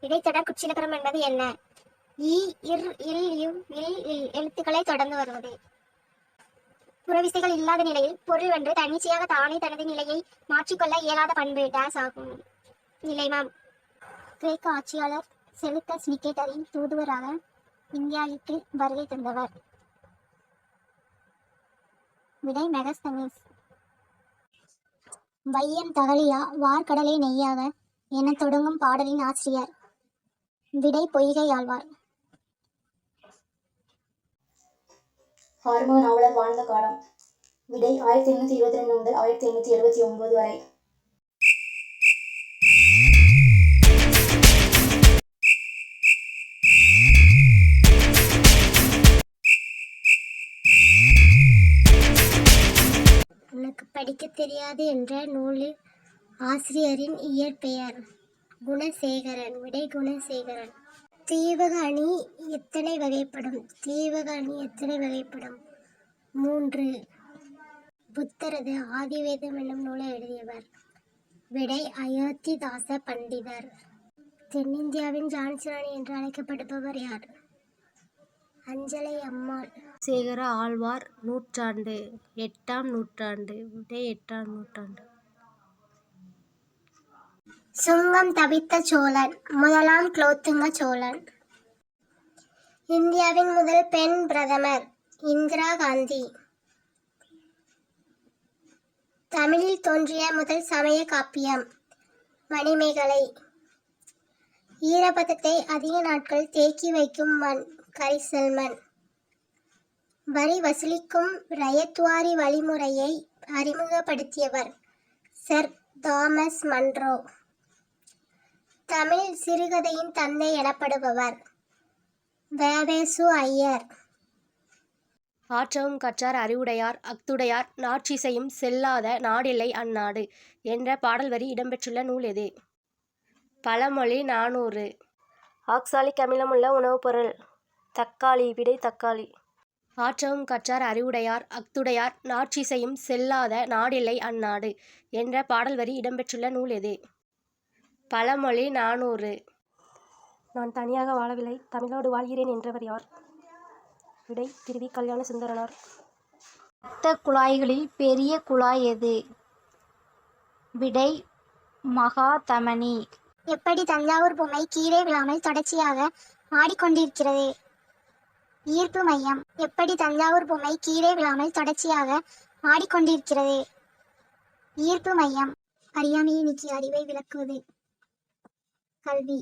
இடைத்தொடர் குற்றிலக்கரம் என்பது என்ன? இ இர் இல் இவ் இல் இல் எழுத்துக்களை தொடர்ந்து வருவது. புறவிசைகள் இல்லாத நிலையில் பொருள் ஒன்று தன்னிச்சையாக தானே தனது நிலையை மாற்றிக்கொள்ள இயலாத பண்பு. டேஸ் ஆகும். நிலைமம் கிரேக்க ஆட்சியாளர் செலுத்தஸ் நிக்கேட்டரின் தூதுவராக இந்தியாவுக்கு வருகை தந்தவர். விடை மெகஸ்தமிஸ். வையம் தகலியா வார்கடலை நெய்யாக என தொடங்கும் பாடலின் ஆசிரியர். விடை பொய்கை ஆழ்வார். ஹார்மோ நாவலர் வாழ்ந்த காலம். விடை ஆயிரத்தி எண்ணூற்றி இருபத்தி ரெண்டு முதல் ஆயிரத்தி எண்ணூற்றி எழுபத்தி ஒன்பது வரை. உனக்கு படிக்க தெரியாது என்ற நூலில் ஆசிரியரின் இயற்பெயர். குணசேகரன் விடை குணசேகரன். தீவக அணி எத்தனை வகைப்படும்? தீவக அணி எத்தனை வகைப்படும்? மூன்று. புத்தரது ஆதிவேதம் என்னும் நூலை எழுதியவர். விடை அயோத்திதாச பண்டிதர். தென்னிந்தியாவின் ஜான்சிராணி என்று அழைக்கப்படுபவர் யார்? அஞ்சலை அம்மாள். சேகர ஆழ்வார் நூற்றாண்டு. எட்டாம் நூற்றாண்டு. விடை எட்டாம் நூற்றாண்டு. சுங்கம் தவித்த சோழன் முதலாம் குலோத்துங்க சோழன். இந்தியாவின் முதல் பெண் பிரதமர் இந்திரா காந்தி. தமிழில் தோன்றிய முதல் சமய காப்பியம் மணிமேகலை. ஈரப்பதத்தை அதிக நாட்கள் தேக்கி வைக்கும் மண் கரிசல் மண் வரி வசூலிக்கும் ரயத்துவாரி வழிமுறையை அறிமுகப்படுத்தியவர் சர். Thomas Munro. தமிழ் சிறுகதையின் தந்தை எனப்படுபவர். வேவேசு ஐயர். ஆற்றவும் கற்றார் அறிவுடையார் அக்துடையார் நாட்சிசையும் செல்லாத நாடில்லை அந்நாடு என்ற பாடல் வரி இடம்பெற்றுள்ள நூல் எது? பழமொழி நானூறு. ஆக்சாலிக் அமிலமுள்ள உணவுப் பொருள். தக்காளி விடை தக்காளி. ஆற்றவும் கற்றார் அறிவுடையார் அக்துடையார் நாட்சிசையும் செல்லாத நாடில்லை அந்நாடு என்ற பாடல் வரி இடம்பெற்றுள்ள நூல் எது? பழமொழி நானூறு. நான் தனியாக வாழவில்லை. தமிழோடு வாழ்கிறேன் என்றவர் யார்? விடை திருவி கல்யாண சுந்தரனார். மொத்த குழாய்களில் பெரிய குழாய் எது? விடை மகாதமனி. எப்படி தஞ்சாவூர் பொம்மை கீழே விழாமல் தொடர்ச்சியாக ஆடிக்கொண்டிருக்கிறது? ஈர்ப்பு மையம். எப்படி தஞ்சாவூர் பொம்மை கீழே விழாமல் தொடர்ச்சியாக ஆடிக்கொண்டிருக்கிறது? ஈர்ப்பு மையம். அறியாமையை நீக்கி அறிவை விளக்குவது. கல்வி